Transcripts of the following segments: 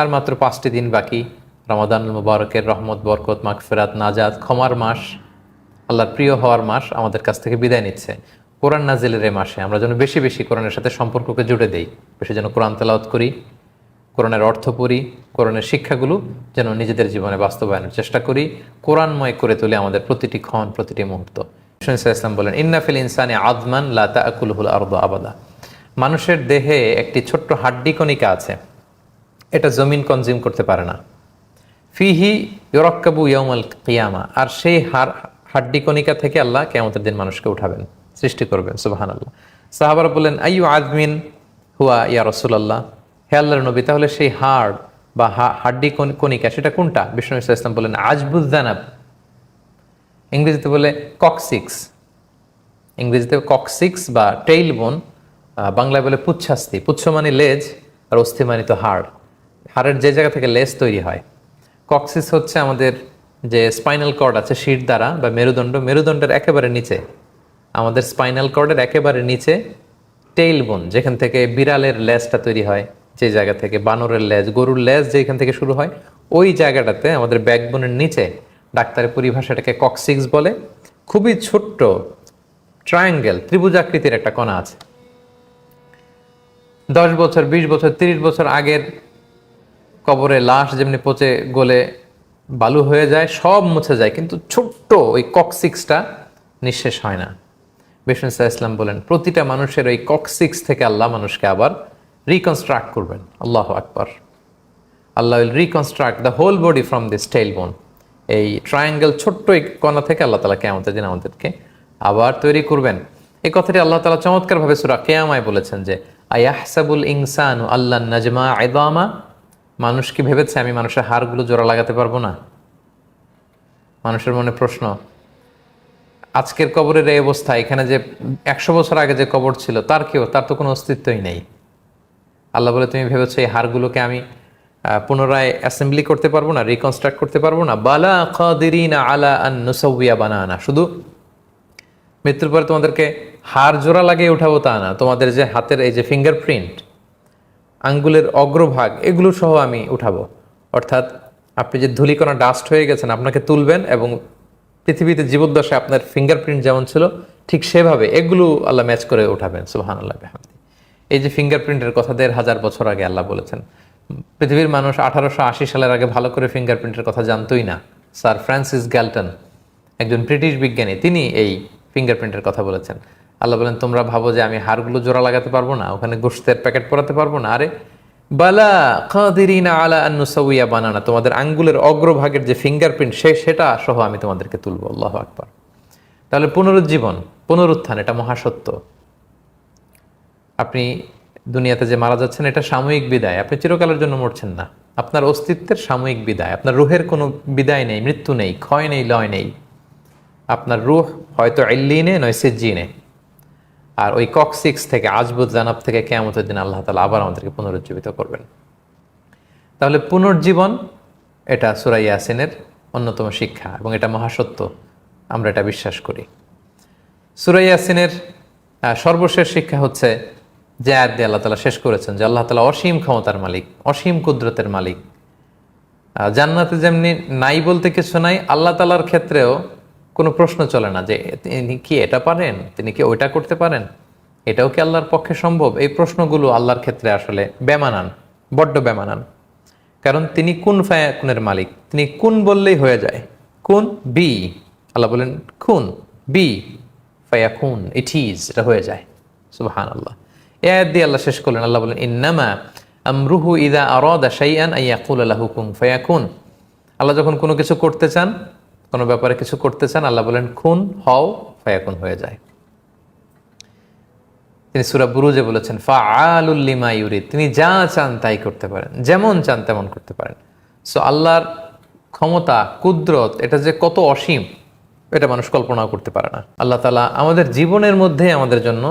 আর মাত্র পাঁচটি দিন বাকি। রমাদান মুবারকের রহমত, বরকত, মাগফেরাত নাজাদ ক্ষমার মাস, আল্লাহর প্রিয় হওয়ার মাস আমাদের কাছ থেকে বিদায় নিচ্ছে। কোরআন নাজিলের এই মাসে আমরা যেন বেশি বেশি কোরআনের সাথে সম্পর্ককে জুড়ে দেই, বেশি যেন কোরআন তেলাওয়াত করি, কোরআনের অর্থ পড়ি, কোরআনের শিক্ষাগুলো যেন নিজেদের জীবনে বাস্তবায়নের চেষ্টা করি, কোরআনময় করে তুলে আমাদের প্রতিটি ক্ষণ, প্রতিটি মুহূর্ত। ইসলাম বলেন ইন্নাফিল ইনসানি আদমান লাতা আকুলহুল আরদ আবাদা। মানুষের দেহে একটি ছোট্ট হাড্ডি কণিকা আছে। এটা জমিন কনজিউম করতে পারে না। ফিহি ইয়রক্কাবু ইয়মাল কিয়ামা, আর সেই হাড্ডি কণিকা থেকে আল্লাহ কেমতের দিন মানুষকে উঠাবেন, সৃষ্টি করবেন সুবাহান আল্লাহ সাহাবারা বললেন, আইয়ু আজমিন হুয়া ইয়া রসুলাল্লাহ? হে আল্লাহর নবী, তাহলে সেই হাড় বা হাড্ডি কণিকা, সেটা কোনটা? বিষ্ণু ইসলাম বললেন আজবুদ্দানাব ইংরেজিতে বলে, ককসিক্স। ইংরেজিতে ককসিক্স বা টেইল বোন বাংলায় বলে পুচ্ছাস্তি পুচ্ছ মানে লেজ, আর অস্থি মানে তো হাড়। হাড়ের যে জায়গা থেকে লেস তৈরি হয়, কক্সিস হচ্ছে আমাদের যে স্পাইনাল কর্ড আছে শির দ্বারা বা মেরুদণ্ড, মেরুদণ্ডের একেবারে নিচে, আমাদের স্পাইনাল কর্ডের একেবারে নিচে টেইল বোন যেখান থেকে বিড়ালের লেজটা তৈরি হয়, যে জায়গা থেকে বানরের লেজ, গরুর লেজ যেখান থেকে শুরু হয়, ওই জায়গাটাতে আমাদের ব্যাকবোনের নিচে ডাক্তারের পরিভাষাটাকে ককসিক্স বলে। খুবই ছোট্ট ট্রায়াঙ্গেল ত্রিভুজাকৃতির একটা কণা আছে। দশ বছর, বিশ বছর, তিরিশ বছর আগের কবরে লাশ যেমনি পচে গলে বালু হয়ে যায়, সব মুছে যায়, কিন্তু ছোট্ট ওই ককসিক্সটা নিঃশেষ হয় না। বিষ্ণু ইসলাম ইসলাম বলেন, প্রতিটা মানুষের ওই ককসিক্স থেকে আল্লাহ মানুষকে আবার রিকনস্ট্রাক্ট করবেন। আল্লাহ আকবর। Allah will reconstruct the whole body from this tail bone এই ট্রায়াঙ্গেল ছোট্ট এই কণা থেকে আল্লাহ তালা কেমতের দিন আমাদেরকে আবার তৈরি করবেন। এই কথাটি আল্লাহ তালা চমৎকারভাবে সুরা কেয়ামায় বলেছেন যে, আয়াহসাবুল ইনসান আল্লাহ নাজমা আইদামা মানুষ কি ভেবেছে আমি মানুষের হাড়গুলো জোড়া লাগাতে পারব না? মানুষের মনে প্রশ্ন, আজকের কবরের এই অবস্থা, এখানে যে একশো বছর আগে যে কবর ছিল, তার কেউ, তার তো কোনো অস্তিত্বই নেই। আল্লাহ বলে, তুমি ভেবেছো এই হাড়গুলোকে আমি পুনরায় অ্যাসেম্বলি করতে পারব না রিকনস্ট্রাক্ট করতে পারব না? বালা কাদিরিনা আলা আন নুসাউইয়া বানানা। শুধু মৃত্যুর পরে তোমাদেরকে হাড় জোড়া লাগিয়ে উঠাবো তা না, তোমাদের যে হাতের এই যে ফিঙ্গারপ্রিন্ট আঙ্গুলের অগ্রভাগ, এগুলো সহ আমি উঠাবো। অর্থাৎ আপনি যে ধুলিকণা ডাস্ট হয়ে গেছেন, আপনাকে তুলবেন এবং পৃথিবীতে জীবদ্দশায় আপনার ফিঙ্গারপ্রিন্ট যেমন ছিল, ঠিক সেভাবে এগুলো আল্লাহ ম্যাচ করে উঠাবেন সুহান আল্লাহ বেহামদি। এই যে ফিঙ্গারপ্রিন্টের কথা দেড় হাজার বছর আগে আল্লাহ বলেছেন, পৃথিবীর মানুষ আঠারোশো আশি সালের আগে ভালো করে ফিঙ্গারপ্রিন্টের কথা জানতোই না। স্যার ফ্রান্সিস গ্যালটন, একজন ব্রিটিশ বিজ্ঞানী, তিনি এই ফিঙ্গারপ্রিন্টের কথা বলেছেন। আল্লাহ বলেন, তোমরা ভাবো যে আমি হাড়গুলো জোড়া লাগাতে পারব না, ওখানে গোস্তের প্যাকেট পরাতে পারব না। আরে, বালা কাদিরিনা আলা আন্নুসাউইয়া বানানা। তোমাদের আঙ্গুলের অগ্রভাগের যে ফিঙ্গারপ্রিন্ট, সে সেটা সহ আমি তোমাদেরকে তুলবো। আল্লাহ আকবার। তাহলে পুনরুজ্জীবন, পুনরুত্থান, এটা মহাসত্য। আপনি দুনিয়াতে যে মারা যাচ্ছেন, এটা সাময়িক বিদায়। আপনি চিরকালের জন্য মরছেন না। আপনার অস্তিত্বের সাময়িক বিদায়। আপনার রুহের কোনো বিদায় নেই, মৃত্যু নেই, ক্ষয় নেই, লয় নেই। আপনার রুহ হয়তো এল্লিনে নয় সিজ্জিনে। আর ওই কক্সিক্স থেকে আজবুদ জানাব থেকে কেয়ামতের দিন আল্লাহ তালা আবার আমাদেরকে পুনরুজ্জীবিত করবেন। তাহলে পুনর্জীবন এটা সুরাই ইয়াসিনের অন্যতম শিক্ষা এবং এটা মহাসত্য। আমরা এটা বিশ্বাস করি। সুরাই ইয়াসিনের সর্বশেষ শিক্ষা হচ্ছে যে আয়াত দিয়ে আল্লাহ তালা শেষ করেছেন যে আল্লাহ তালা অসীম ক্ষমতার মালিক, অসীম কুদরতের মালিক। জান্নাতে যেমনি নাই বলতে কিছু নাই, আল্লাহ তালার ক্ষেত্রেও কোনো প্রশ্ন চলে না যে তিনি কি এটা পারেন? তিনি কি ওইটা করতে পারেন? এটাও কি আল্লাহর পক্ষে সম্ভব? এই প্রশ্নগুলো আল্লাহর ক্ষেত্রে আসলে বেমানান, বড্ড বেমানান। কারণ তিনি কোন ফায়াকুনের মালিক? তিনি কোন বললেই হয়ে যায়। কোন? বি। আল্লাহ বলেন খুন বি। ফায়াকুন ইট ইজ এটা হয়ে যায়। সুবহান আল্লাহ এ আয়াত দিয়ে আল্লাহ শেষ করলেন। আল্লাহ বলেন, ইন্নামা আমরুহু ইদা আরাদা শাইআন আইয়াকুল লাহু কুন ফায়াকুন। আল্লাহ যখন কোনো কিছু করতে চান কোনো ব্যাপারে কিছু করতে চান, আল্লাহ বলেন, খুন হও, ফায়াকুন হয়ে যায়। তিনি সুরা বুরুজে বলেছেন ফা আলুল্লিমা ইউরিদ। তিনি যা চান তাই করতে পারেন, যেমন চান তেমন করতে পারেন। সো আল্লাহর ক্ষমতা, কুদরত, এটা যে কত অসীম, এটা মানুষ কল্পনাও করতে পারে না। আল্লাহ তালা আমাদের জীবনের মধ্যে আমাদের জন্য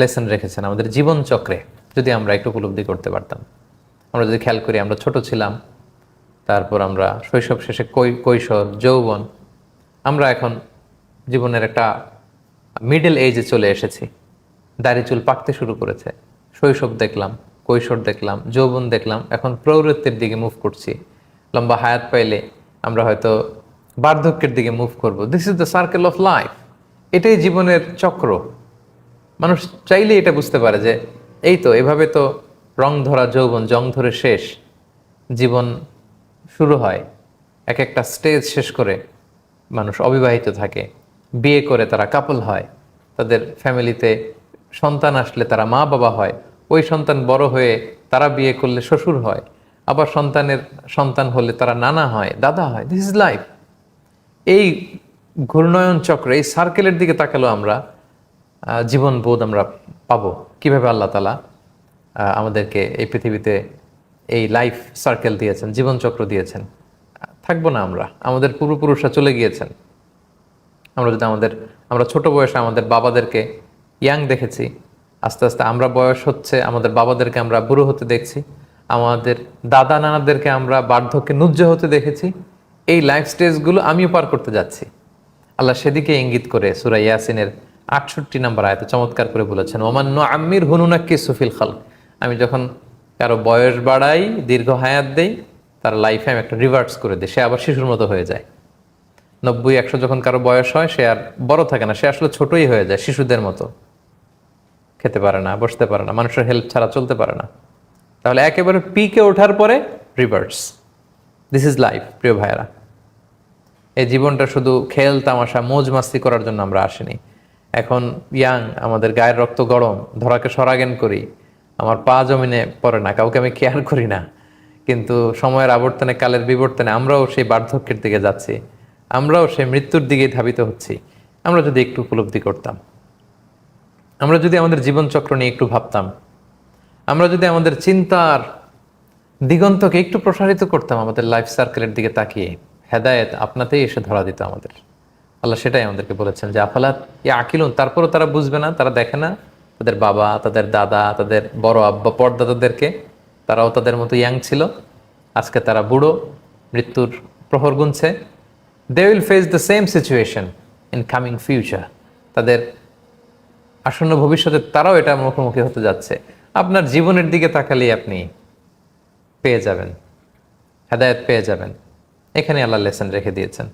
লেসন রেখেছেন, আমাদের জীবন চক্রে, যদি আমরা একটু উপলব্ধি করতে পারতাম। আমরা যদি খেয়াল করি, আমরা ছোট ছিলাম, তারপর আমরা শৈশব শেষে কৈশোর, যৌবন আমরা এখন জীবনের একটা মিডল এজে চলে এসেছি। দাড়ি চুল পাকতে শুরু করেছে। শৈশব দেখলাম, কৈশোর দেখলাম, যৌবন দেখলাম, এখন প্রৌরত্বের দিকে মুভ করছি। লম্বা হায়াত পাইলে আমরা হয়তো বার্ধক্যের দিকে মুভ করব। This is the circle of life এটাই জীবনের চক্র। মানুষ চাইলে এটা বুঝতে পারে যে, এই তো, এভাবে তো রং ধরা, যৌবন, জং ধরে শেষ। জীবন শুরু হয়, এক একটা স্টেজ শেষ করে মানুষ অবিবাহিত থাকে, বিয়ে করে তারা কাপল হয়, তাদের ফ্যামিলিতে সন্তান আসলে তারা মা বাবা হয়, ওই সন্তান বড় হয়ে তারা বিয়ে করলে শ্বশুর হয়, আবার সন্তানের সন্তান হলে তারা নানা হয়, দাদা হয় দিস ইজ লাইফ এই ঘূর্ণয়ন চক্রে, এই সার্কেলের দিকে তাকালো আমরা জীবন বোধ আমরা পাবো। কীভাবে আল্লাহ তালা আমাদেরকে এই পৃথিবীতে এই লাইফ সার্কেল দিয়েছেন জীবন চক্র দিয়েছেন? থাকব না আমরা। আমাদের পূর্বপুরুষরা চলে গিয়েছেন। আমরা যদি আমাদের, আমরা ছোট বয়সে আমাদের বাবাদেরকে ইয়াং দেখেছি, আস্তে আস্তে আমরা বয়স হচ্ছে, আমাদের বাবাদেরকে আমরা বুড়ো হতে দেখছি, আমাদের দাদা নানাদেরকে আমরা বার্ধক্যে নুজ্জ হতে দেখেছি, এই লাইফ স্টেজগুলো আমিও পার করতে যাচ্ছি। আল্লাহ সেদিকে ইঙ্গিত করে সুরা ইয়াসিনের আটষট্টি নাম্বার আয়তে চমৎকার করে বলেছেন ওমান্য আম্মির হুনুনাক্কি সুফিল খাল আমি যখন কারও বয়স বাড়াই, দীর্ঘ হায়াত দেই তার লাইফে আমি একটা রিভার্স করে দিই। সে আবার শিশুর মতো হয়ে যায়। নব্বই, একশো যখন কারও বয়স হয়, সে আর বড় থাকে না। সে আসলে ছোটই হয়ে যায়, শিশুদের মতো। খেতে পারে না, বসতে পারে না, মানুষের হেল্প ছাড়া চলতে পারে না। তাহলে একেবারে পিকে ওঠার পরে রিভার্স দিস ইজ লাইফ প্রিয় ভাইয়েরা। এই জীবনটা শুধু খেল, তামাশা, মোজ মাস্তি করার জন্য আমরা আসিনি। এখন ইয়াং আমাদের গায়ের রক্ত গরম, ধরাকে সরাগেন করি। আমার পা জমিনে পড়ে না, কাউকে আমি কেয়ার করি না। কিন্তু সময়ের আবর্তনে, কালের বিবর্তনে আমরাও সেই বার্ধক্যের দিকে যাচ্ছি। আমরাও সেই মৃত্যুর দিকে ধাবিত হচ্ছি। আমরা যদি একটু উপলব্ধি করতাম। আমরা যদি আমাদের জীবনচক্র নিয়ে একটু ভাবতাম। আমরা যদি আমাদের চিন্তার দিগন্তকে একটু প্রসারিত করতাম আমাদের লাইফ সার্কেলের দিকে তাকিয়ে। হেদায়েত আপনাতেই এসে ধরা দিত আমাদের। আল্লাহ সেটাই আমাদেরকে বলেছেন যে আফালাত ইয়া আকিলুন তারপরও তারা বুঝবে না, তারা দেখে না। তাদের বাবা, তাদের দাদা, তাদের বড় আব্বা, পর্দাদাদেরকে তারাও তাদের মতো ইয়াং ছিল। আজকে তারা বুড়ো, মৃত্যুর প্রহর গুনছে। They will face the same situation in coming future তাদের আসন্ন ভবিষ্যতে তারাও এটা মুখোমুখি হতে যাচ্ছে। আপনার জীবনের দিকে তাকালেই আপনি পেয়ে যাবেন। হেদায়ত পেয়ে যাবেন। এখানে আল্লাহ লেসন রেখে দিয়েছেন।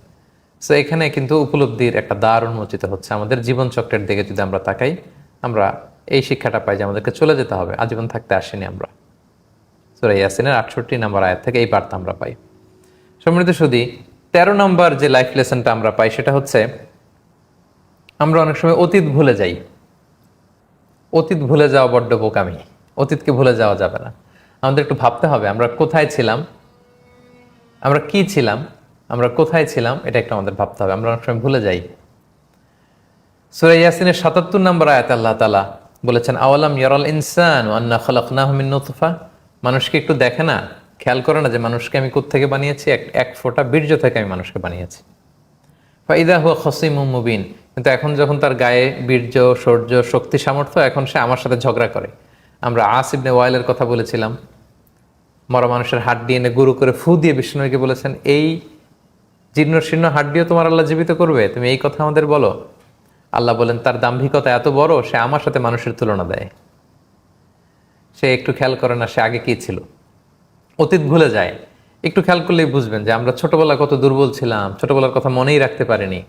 সো এখানে কিন্তু উপলব্ধির একটা দ্বার উন্মোচিত হচ্ছে। আমাদের জীবন চক্রের দিকে যদি আমরা তাকাই, আমরা এই শিক্ষাটা পাই যে আমাদেরকে চলে যেতে হবে। আজীবন থাকতে আসিনি আমরা। সুরা ইয়াসিনের আটষট্টি নাম্বার আয়াত থেকে এই বার্তা আমরা পাই। সম্মানিত শুধু তেরো নম্বর যে লাইফ লেসনটা আমরা পাই সেটা হচ্ছে, আমরা অনেক সময় অতীত ভুলে যাই। অতীত ভুলে যাওয়া বড্ড বোকামি। অতীতকে ভুলে যাওয়া যাবে না। আমাদের একটু ভাবতে হবে, আমরা কোথায় ছিলাম? আমরা কি ছিলাম? আমরা কোথায় ছিলাম? এটা একটু আমাদের ভাবতে হবে, আমরা অনেক সময় ভুলে যাই। সুরা ইয়াসিনের সাতাত্তর নম্বর আয়াত আল্লাহ তালা বলেছেন, আওয়ালাম ইয়ারাল ইনসান আন্না খলাকনাহু মিন নুতফা? মানুষকে একটু দেখে না, খেয়াল করে না যে মানুষকে আমি থেকে বানিয়েছি? এক এক ফোঁটা বীর্য থেকে আমি মানুষকে বানিয়েছি। ফাইদা হুয়া খসিম মুবিন। কিন্তু এখন যখন তার গায়ে বীর্য, শৌর্য, শক্তি, সামর্থ্য, এখন সে আমার সাথে ঝগড়া করে। আমরা আসিবনে ওয়াইলের কথা বলেছিলাম। মরা মানুষের হাড্ডি এনে গুরু করে ফু দিয়ে বিষ্ণুকে বলেছেন, এই জীর্ণ শীর্ণ হাড্ডিও তোমার আল্লাহ জীবিত করবে? তুমি এই কথা আমাদের বলো। আল্লাহ বলেন, তার দাম্ভিকতা এত বড়, সে আমার সাথে মানুষের তুলনা দেয়। সে একটু খেয়াল করে না সে আগে কি ছিল। অতীত ভুলে যায়। একটু খেয়াল করলেই বুঝবেন যে আমরা ছোটবেলা কত দুর্বল ছিলাম, ছোটবেলার কথা মনেই রাখতে পারিনি।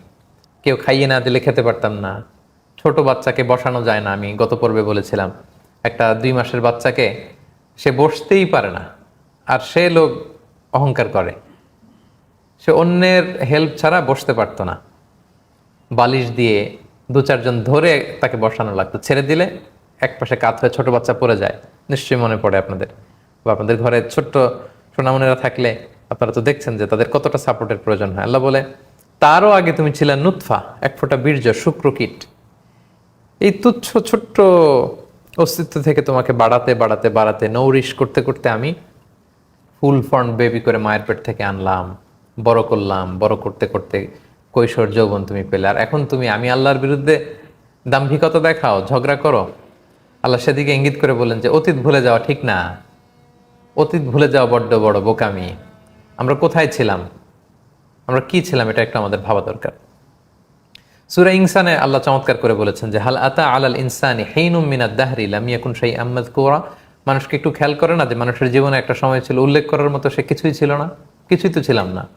কেউ খাইয়ে না দিলে খেতে পারতাম না। ছোট বাচ্চাকে বসানো যায় না, আমি গত পর্বে বলেছিলাম। একটা দুই মাসের বাচ্চাকে সে বসতেই পারে না, আর সে লোক অহংকার করে। সে অন্যের হেল্প ছাড়া বসতে পারতো না। বালিশ দিয়ে দু চারজন ধরে তাকে বসানো লাগতো। ছেড়ে দিলে এক পাশে কাত হয়ে ছোট বাচ্চা পড়ে যায়, নিশ্চয়ই মনে পড়ে আপনাদের। বা আপনাদের ঘরে ছোট্ট সোনামনেরা থাকলে আপনারা তো দেখছেন যে তাদের কতটা সাপোর্টের প্রয়োজন হয়। আল্লাহ বলে, তারও আগে তুমি ছিলে নুৎফা, এক ফোঁটা বীর্য শুক্রকীট এই তুচ্ছ ছোট্ট অস্তিত্ব থেকে তোমাকে বাড়াতে বাড়াতে বাড়াতে নৌরিশ করতে করতে আমি ফুল ফর্ম বেবি করে মায়ের পেট থেকে আনলাম, বড় করলাম, বড় করতে করতে কৈশোর যৌবন তুমি পেলে। আর এখন তুমি, আমি আল্লাহর বিরুদ্ধে দাম্ভিকতা দেখাও, ঝগড়া করো আল্লাহ সেদিকে ইঙ্গিত করে বলেন যে, অতীত ভুলে যাওয়া ঠিক না। অতীত ভুলে যাওয়া বড্ড বড় বোকামি। আমরা কোথায় ছিলাম? আমরা কি ছিলাম? এটা একটা আমাদের ভাবা দরকার। সুরা ইনসানে আল্লাহ চমৎকার করে বলেছেন যে, হাল আতা আলাল ইনসানি হেইনুম মিনাদ দাহরি, লাম ইয়াকুন শাই আহমদ কোরা মানুষকে একটু খেয়াল করে না যে, মানুষের জীবনে একটা সময় ছিল, উল্লেখ করার মতো সে কিছুই ছিল না। কিছুই তো ছিলাম না।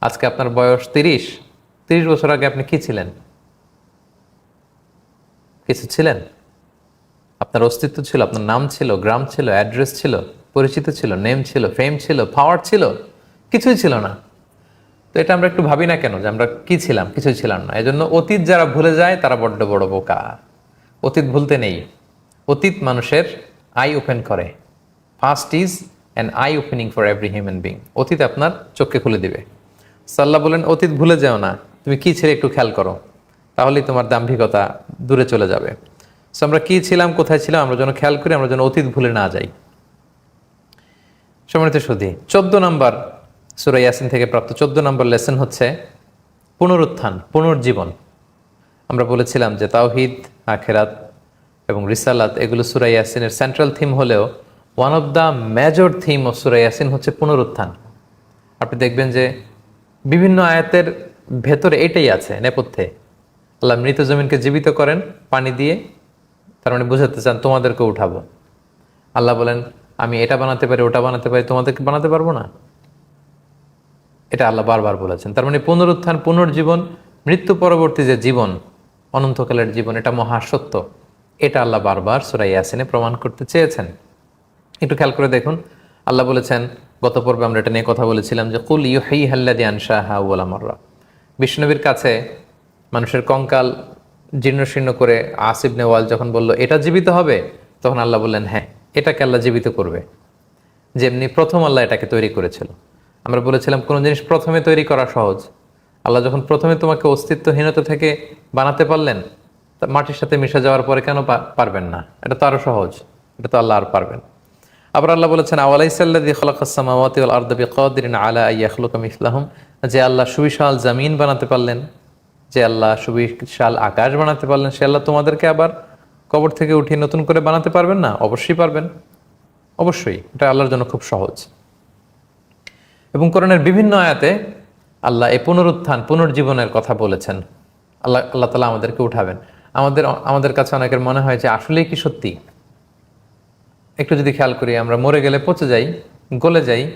আজকে আপনার বয়স তিরিশ। তিরিশ বছর আগে আপনি কি ছিলেন? কিছু ছিলেন? আপনার অস্তিত্ব ছিল, আপনার নাম ছিল, গ্রাম ছিল অ্যাড্রেস ছিল, পরিচিত ছিল নেম ছিল ফেম ছিল পাওয়ার ছিল, কিছুই ছিল না। তো এটা আমরা একটু ভাবি না কেন যে আমরা কি ছিলাম, কিছুই ছিলাম না। এই জন্য অতীত যারা ভুলে যায়, তারা বড্ড বড় বোকা অতীত ভুলতে নেই। অতীত মানুষের আই ওপেন করে। First is an eye opening for every human being অতীত আপনার চোখকে খুলে দিবে। সাল্লাহ বলেন, অতীত ভুলে যাও না। তুমি কি ছেড়ে একটু খেয়াল করো। তাহলেই তোমার দাম্ভিকতা দূরে চলে যাবে। সো আমরা কী ছিলাম, কোথায় ছিলাম, আমরা যেন খেয়াল করি, আমরা যেন অতীত ভুলে না যাই। সম্মানিত সুধী চোদ্দ নম্বর সুরা ইয়াসিন থেকে প্রাপ্ত চোদ্দ নম্বর লেসন হচ্ছে পুনরুত্থান, পুনর্জীবন। আমরা বলেছিলাম যে তাওহিদ, আখেরাত এবং রিসালাত, এগুলো সুরা ইয়াসিনের সেন্ট্রাল থিম হলেও one of the major theme of সুরা ইয়াসিন হচ্ছে পুনরুত্থান। আপনি দেখবেন যে বিভিন্ন আয়াতের ভেতরে এটাই আছে, নেপথ্যে। আল্লাহ মৃত জমিনকে জীবিত করেন, পানি দিয়ে তার মানে বুঝাতে চান, তোমাদেরকে উঠাবো। আল্লাহ বলেন, আমি এটা বানাতে পারি, ওটা বানাতে পারি, তোমাদেরকে বানাতে পারব না? এটা আল্লাহ বারবার বলেছেন। তার মানে পুনরুত্থান, পুনর্জীবন, মৃত্যু পরবর্তী যে জীবন, অনন্তকালের জীবন, এটা মহাসত্য এটা আল্লাহ বারবার সুরাই ইয়াসিনে প্রমাণ করতে চেয়েছেন। একটু খেয়াল করে দেখুন, আল্লাহ বলেছেন, গত পর্বে আমরা এটা নিয়ে কথা বলেছিলাম যে, কুল ইউ হেই হাল্লাদি আনশাহ হাউলামর্রা বিষ্ণবীর কাছে মানুষের কঙ্কাল জীর্ণশীর্ণ করে আসিফ নেওয়াল যখন বলল, এটা জীবিত হবে? তখন আল্লাহ বললেন হ্যাঁ এটাকে আল্লাহ জীবিত করবে। যেমনি প্রথম আল্লাহ এটাকে তৈরি করেছিল। আমরা বলেছিলাম, কোনো জিনিস প্রথমে তৈরি করা সহজ। আল্লাহ যখন প্রথমে তোমাকে অস্তিত্বহীনতা থেকে বানাতে পারলেন, তা মাটির সাথে মিশে যাওয়ার পরে কেন পারবেন না? এটা তো আরও সহজ। এটা তো আল্লাহ আর পারবেন আবার আল্লাহ বলেছেন আওয়ালাইসাল্লাদি খলাকাসসামাওয়াতি ওয়াল আরদা বিকাদিরিন আলা আইয়াখলুকা মিসলাহুম? যে আল্লাহ সুবিশাল জামিন বানাতে পারলেন যে আল্লাহ সুবিশাল আকাশ বানাতে পারলেন, সে আল্লাহ তোমাদেরকে আবার কবর থেকে উঠিয়ে নতুন করে বানাতে পারবেন না? অবশ্যই পারবেন। অবশ্যই। এটা আল্লাহর জন্য খুব সহজ। এবং কোরআনের বিভিন্ন আয়াতে আল্লাহ এই পুনরুত্থান, পুনর্জীবনের কথা বলেছেন। আল্লাহ আল্লাহ তালা আমাদেরকে উঠাবেন। আমাদের আমাদের কাছে অনেকের মনে হয় যে আসলেই কি সত্যি? একটু যদি খেয়াল করি, আমরা মরে গেলে পচে যাই, গলে যাই।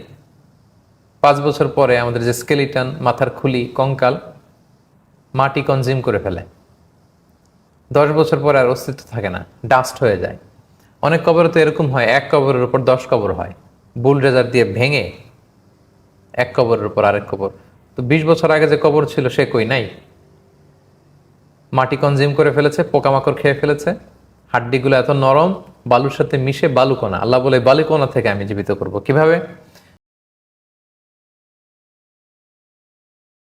পাঁচ বছর পরে আমাদের যে স্কেলিটন, মাথার খুলি, কঙ্কাল মাটি কনজিউম করে ফেলে। দশ বছর পরে আর অস্তিত্ব থাকে না ডাস্ট হয়ে যায়। অনেক কবরে তো এরকম হয়, এক কবরের উপর দশ কবর হয়। বুল রেজার দিয়ে ভেঙে এক কবরের উপর আরেক কবর। তো বিশ বছর আগে যে কবর ছিল, সে কই নাই? মাটি কনজিউম করে ফেলেছে, পোকামাকড় খেয়ে ফেলেছে। হাড্ডিগুলো এত নরম, বালুর সাথে মিশে বালুকোনা আল্লাহ বলে বালুকোনা থেকে আমি জীবিত করব। কীভাবে?